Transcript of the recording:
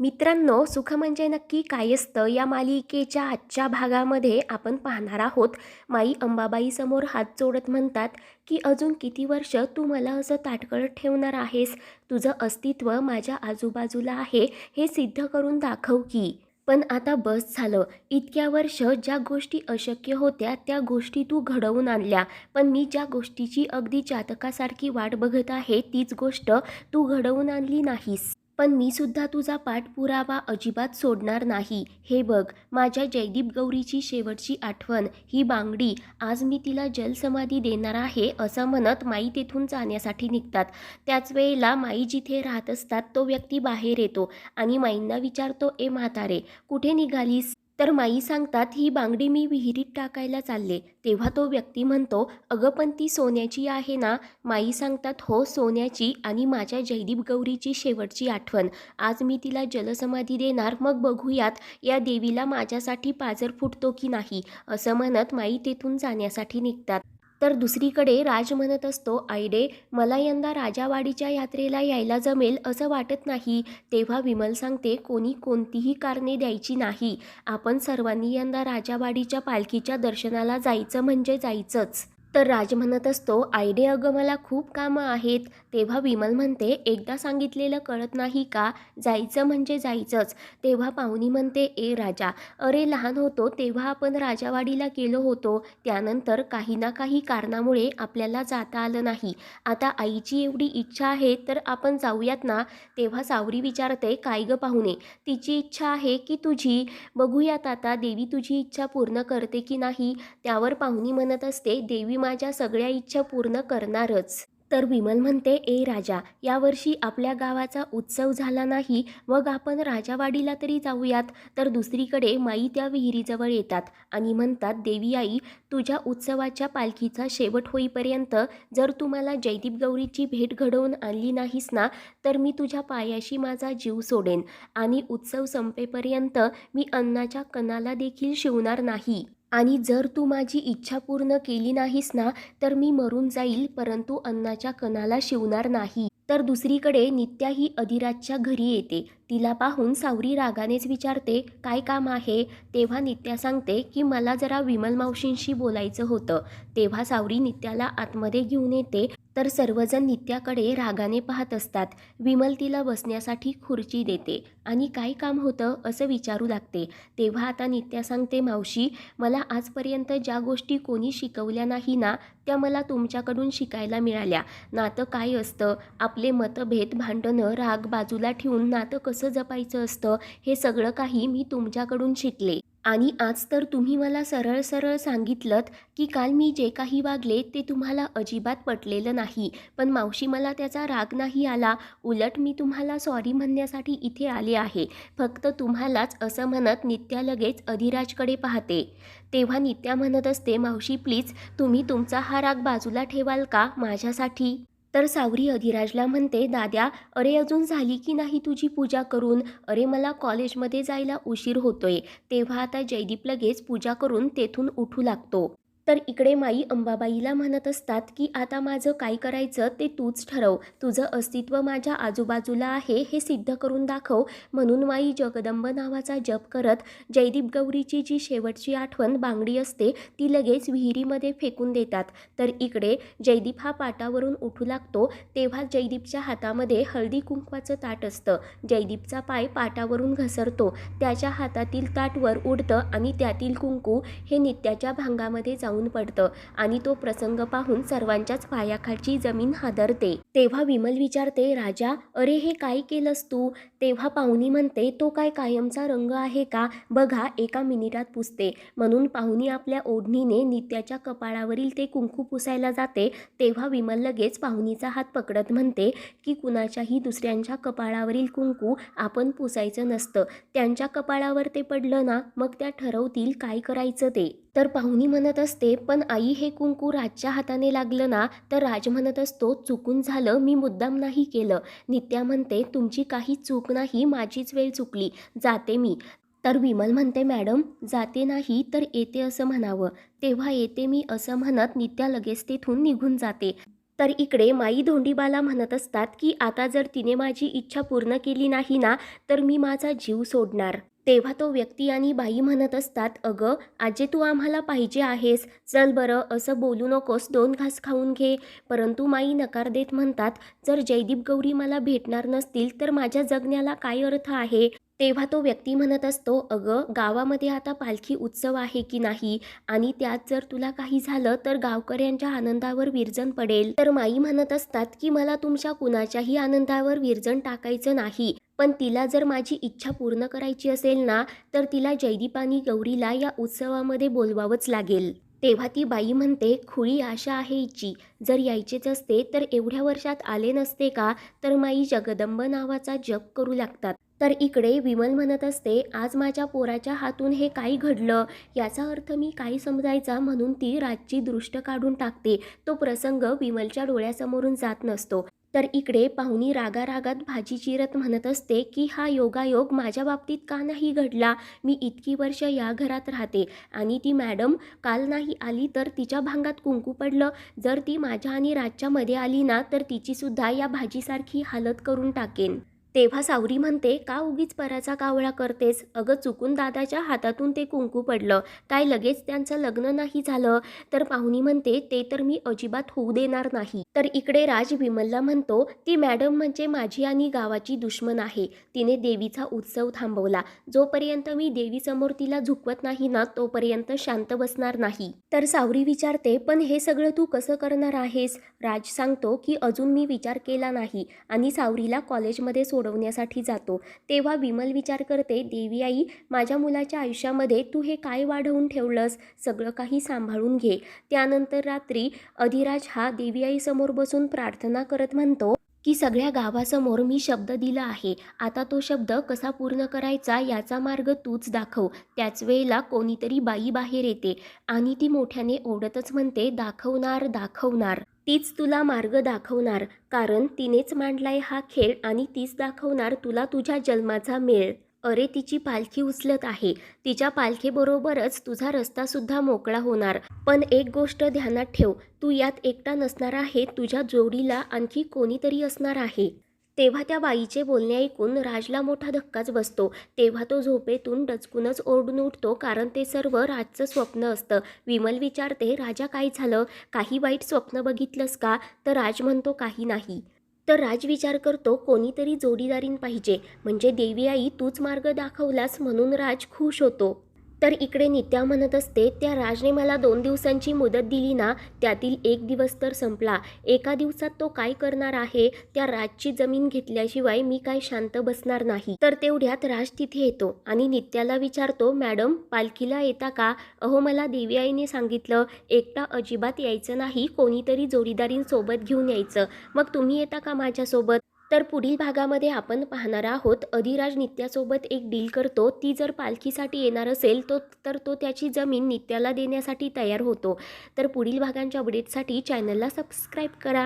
मित्रांनो सुख म्हणजे नक्की काय असतं? या मालिकेच्या आजच्या भागामध्ये आपण पाहणार आहोत. माई अंबाबाई समोर हात जोडत म्हणतात की अजून किती वर्ष तू मला असं ताटकळत ठेवणार आहेस? तुझं अस्तित्व माझ्या आजूबाजूला आहे हे सिद्ध करून दाखव की. पण आता बस झालं. इतक्या वर्ष ज्या गोष्टी अशक्य होत्या त्या गोष्टी तू घडवून आणल्या. पण मी ज्या गोष्टीची अगदी जातकासारखी वाट बघत आहे तीच गोष्ट तू घडवून आणली नाहीस. पण मी सुद्धा तुझा पाठपुरावा अजिबात सोडणार नाही. हे बघ माझ्या जयदीप गौरीची शेवटची आठवण ही बांगडी आज मी तिला जलसमाधी देणार आहे असं म्हणत माई तेथून जाण्यासाठी निघतात. त्याच वेळेला माई जिथे राहत असतात तो व्यक्ती बाहेर येतो आणि माईंना विचारतो ए म्हातारे कुठे निघालीस? तर माई सांगतात ही बांगडी मी विहिरीत टाकायला चालले. तेव्हा तो व्यक्ती म्हणतो अगं पण ती सोन्याची आहे ना? माई सांगतात हो सोन्याची आणि माझ्या जयदीप गौरीची शेवटची आठवण. आज मी तिला जलसमाधी देणार मग बघूयात या देवीला माझ्यासाठी पाजर फुटतो की नाही? असं म्हणत माई तेथून जाण्यासाठी निघतात. तर दुसरीकडे राज म्हणत असतो आयडे मला यंदा राजावाडीच्या यात्रेला यायला जमेल असं वाटत नाही तेव्हा विमल सांगते कोणी कोणतीही कारणे द्यायची नाही. आपण सर्वांनी यंदा राजावाडीच्या पालखीच्या दर्शनाला जायचं म्हणजे जायचंच. तर राज म्हणत असतो आयडे अगं मला खूप कामं आहेत. तेव्हा विमल म्हणते एकदा सांगितलेलं कळत नाही का? जायचं म्हणजे जायचंच. तेव्हा पाहुणी म्हणते ए राजा अरे लहान होतो तेव्हा आपण राजावाडीला गेलो होतो. त्यानंतर काही ना काही कारणामुळे आपल्याला जाता आलं नाही. आता आईची एवढी इच्छा आहे तर आपण जाऊयात ना? तेव्हा सावरी विचारते काय गं पाहुणे तिची इच्छा आहे की तुझी? बघूयात आता देवी तुझी इच्छा पूर्ण करते की नाही? त्यावर पाहुणी म्हणत असते देवी माझ्या सगळ्या इच्छा पूर्ण करणारच. तर विमल म्हणते ए राजा यावर्षी आपल्या गावाचा उत्सव झाला नाही मग आपण राजावाडीला तरी जाऊयात. तर दुसरीकडे माई त्या विहिरीजवळ येतात आणि म्हणतात देवी आई तुझ्या उत्सवाच्या पालखीचा शेवट होईपर्यंत जर तुम्हाला जयदीप गौरीची भेट घडवून आणली नाहीस ना तर मी तुझ्या पायाशी माझा जीव सोडेन आणि उत्सव संपेपर्यंत मी अन्नाच्या कणाला देखील शिवणार नाही. आणि जर तू माझी इच्छा पूर्ण केली नाहीस ना तर मी मरून जाईल परंतु अन्नाच्या कणाला शिवणार नाही. तर दुसरीकडे नित्या ही अधिराजच्या घरी येते. तिला पाहून सावरी रागानेच विचारते काय काम आहे? तेव्हा नित्या सांगते की मला जरा विमल मावशींशी बोलायचं होतं. तेव्हा सावरी नित्याला आतमध्ये घेऊन येते तर सर्वजण नित्याकडे रागाने पाहत असतात. विमल तिला बसण्यासाठी खुर्ची देते. आणि काय काम होतं असं विचारू लागते. तेव्हा आता नित्या सांगते मावशी मला आजपर्यंत ज्या गोष्टी कोणी शिकवल्या नाही ना त्या मला तुमच्याकडून शिकायला मिळाल्या. नातं काय असतं? आपले मतभेद भांडणं राग बाजूला ठेवून नातं कसं जपायचं असतं? हे सगळं काही मी तुमच्याकडून शिकले. आणि आज तर तुम्ही मला सरळ सरळ सांगितलं की काल मी जे काही वागले ते तुम्हाला अजिबात पटलेलं नाही. पण मावशी मला त्याचा राग नाही आला. उलट मी तुम्हाला सॉरी म्हणण्यासाठी इथे आले आहे. फक्त तुम्हालाच असं म्हणत नित्या लगेच अधिराजकडे पाहते. तेव्हा नित्या म्हणत असते मावशी प्लीज तुम्ही तुमचा हा राग बाजूला ठेवाल का माझ्यासाठी? तर सावरी अधिराजला म्हणते दाद्या अरे अजून झाली की नाही तुझी पूजा करून? अरे मला कॉलेजमध्ये जायला उशीर होतोय. तेव्हा आता जयदीप लगेच पूजा करून तेथून उठू लागतो. तर इकडे माई अंबाबाईला म्हणत असतात की आता माझं काय करायचं ते तूच ठरव. तुझं अस्तित्व माझ्या आजूबाजूला आहे हे सिद्ध करून दाखव. म्हणून माई जगदंब नावाचा जप करत जयदीप गौरीची जी शेवटची आठवण बांगडी असते ती लगेच विहिरीमध्ये फेकून देतात. तर इकडे जयदीप हा पाटावरून उठू लागतो तेव्हा जयदीपच्या हातामध्ये हळदी कुंकवाचं ताट असतं. जयदीपचा पाय पाटावरून घसरतो. त्याच्या हातातील ताटवर उडतं आणि त्यातील कुंकू हे नित्याच्या भांगामध्ये जाऊन पडतं आणि तो प्रसंग पाहून सर्वांच्याच पायाखालची जमीन हादरते. तेव्हा विमल विचारते राजा अरे हे काय केलंस तू? तेव्हा पाहुणी म्हणते तो काय कायमचा रंग आहे का? बघा एका मिनिटात पुसते. म्हणून पाहुणी आपल्या ओढणीने नित्याच्या कपाळावरील ते कुंकू पुसायला जाते. तेव्हा विमल लगेच पाहुणीचा हात पकडत म्हणते की कुणाच्याही दुसऱ्यांच्या कपाळावरील कुंकू आपण पुसायचं नसतं. त्यांच्या कपाळावर ते पडलं ना मग त्या ठरवतील काय करायचं ते. तर पाहुणी म्हणत असते पण आई हे कुंकू राजच्या हाताने लागलं ना तर राज म्हणत असतो चुकून झालं मी मुद्दाम नाही केलं. नित्या म्हणते तुमची काही चूक नाही माझीच वेळ चुकली. जाते मी. तर विमल म्हणते मॅडम जाते नाही तर येते असं म्हणावं. तेव्हा येते मी असं म्हणत नित्या लगेच तेथून निघून जाते. तर इकडे माई धोंडीबाला म्हणत असतात की आता जर तिने माझी इच्छा पूर्ण केली नाही ना तर मी माझा जीव सोडणार. तेव्हा तो व्यक्ती आणि बाई म्हणत असतात अगं आजे तू आम्हाला पाहिजे आहेस. चल बरं असं बोलू नकोस. दोन घास खाऊन घे. परंतु माई नकार देत म्हणतात जर जयदीप गौरी मला भेटणार नसतील तर माझ्या जगण्याला काय अर्थ आहे? तेव्हा तो व्यक्ती म्हणत असतो अगं गावामध्ये आता पालखी उत्सव आहे की नाही? आणि त्यात जर तुला काही झालं तर गावकऱ्यांच्या आनंदावर विरजण पडेल. तर माई म्हणत असतात की मला तुमच्या कुणाच्याही आनंदावर विरजण टाकायचं नाही. पण तिला जर माझी इच्छा पूर्ण करायची असेल ना तर तिला जयदीपानी गौरीला या उत्सवामध्ये बोलवावंच लागेल. तेव्हा ती बाई म्हणते खुळी आशा आहे हिची. जर यायचेच असते तर एवढ्या वर्षात आले नसते का? तर माई जगदंब नावाचा जप करू लागतात. तर इकडे विमल म्हणत असते आज माझ्या पोराच्या हातून हे काय घडलं? याचा अर्थ मी काय समजायचा? म्हणून ती राजची दृष्ट काढून टाकते. तो प्रसंग विमलच्या डोळ्यासमोरून जात नसतो. तर इकडे पाहुणी रागारागात भाजी चिरत म्हणत असते की हा योगायोग माझ्या बाबतीत का नाही घडला? मी इतकी वर्ष या घरात राहते आणि ती मॅडम काल नाही आली तर तिच्या भांगात कुंकू पडलं. जर ती माझ्या आणि राजच्यामध्ये आली ना तर तिचीसुद्धा या भाजीसारखी हालत करून टाकेन. तेव्हा सावरी म्हणते का उगीच पराचा कावळा करतेस? अगं चुकून दादाच्या हातातून ते कुंकू पडलं. काय लगेच त्यांचं लग्न नाही झालं? तर पाहुणी म्हणते ते तर मी अजिबात होऊ देणार नाही. तर इकडे राज विमलला म्हणतो ती मॅडम म्हणजे माझी आणि गावाची दुश्मन आहे. तिने देवीचा उत्सव थांबवला. जोपर्यंत मी देवीसमोर तिला झुकवत नाही ना तोपर्यंत शांत बसणार नाही. तर सावरी विचारते पण हे सगळं तू कसं करणार आहेस? राज सांगतो की अजून मी विचार केला नाही आणि सावरीला कॉलेजमध्ये सोड सोडवण्यासाठी जातो. तेव्हा विमल विचार करते देवी आई माझ्या मुलाच्या आयुष्यामध्ये तू हे काय वाढवून ठेवलंस? सगळं काही सांभाळून घे. त्यानंतर रात्री अधिराज हा देवी आईसमोर बसून प्रार्थना करत म्हणतो की सगळ्या गावासमोर मी शब्द दिला आहे. आता तो शब्द कसा पूर्ण करायचा याचा मार्ग तूच दाखव. त्याच वेळेला कोणीतरी बाई बाहेर येते आणि ती मोठ्याने ओढतच म्हणते दाखवणार दाखवणार. तीच तुला मार्ग दाखवणार. कारण तिनेच मांडलाय हा खेळ आणि तीच दाखवणार तुला तुझ्या जन्माचा मेळ. अरे तिची पालखी उचलत आहे. तिच्या पालखीबरोबरच तुझा रस्तासुद्धा मोकळा होणार. पण एक गोष्ट ध्यानात ठेव. तू यात एकटा नसणार आहे. तुझ्या जोडीला आणखी कोणीतरी असणार आहे. तेव्हा त्या बाईचे बोलणे ऐकून राजला मोठा धक्काच बसतो. तेव्हा तो झोपेतून डचकूनच ओरडून उठतो कारण ते सर्व राजचं स्वप्न असतं. विमल विचारते राजा काय झालं? काही वाईट स्वप्न बघितलंस का? तर राज म्हणतो काही नाही. तर राज विचार करतो कोणीतरी जोडीदारीन पाहिजे. म्हणजे देवी आई तूच मार्ग दाखवलास म्हणून राज खुश होतो. तर इकडे नित्या म्हणत असते त्या राजने मला दोन दिवसांची मुदत दिली ना त्यातील एक दिवस तर संपला. एका दिवसात तो काय करणार आहे? त्या राजची जमीन घेतल्याशिवाय मी काय शांत बसणार नाही. तर तेवढ्यात राज तिथे येतो आणि नित्याला विचारतो मॅडम पालखीला येता का? अहो मला देवी आईने सांगितलं एकटा अजिबात यायचं नाही कोणीतरी जोडीदारींसोबत घेऊन यायचं. मग तुम्ही येता का माझ्यासोबत? तर पुढील भागामध्ये आपण पाहणार आहोत. अधिराज नित्यासोबत एक डील करतो. ती जर पालखीसाठी येणार असेल तो तर तो त्याची जमीन नित्याला देण्यासाठी तयार होतो. तर पुढील भागांच्या अपडेटसाठी चॅनलला सबस्क्राईब करा.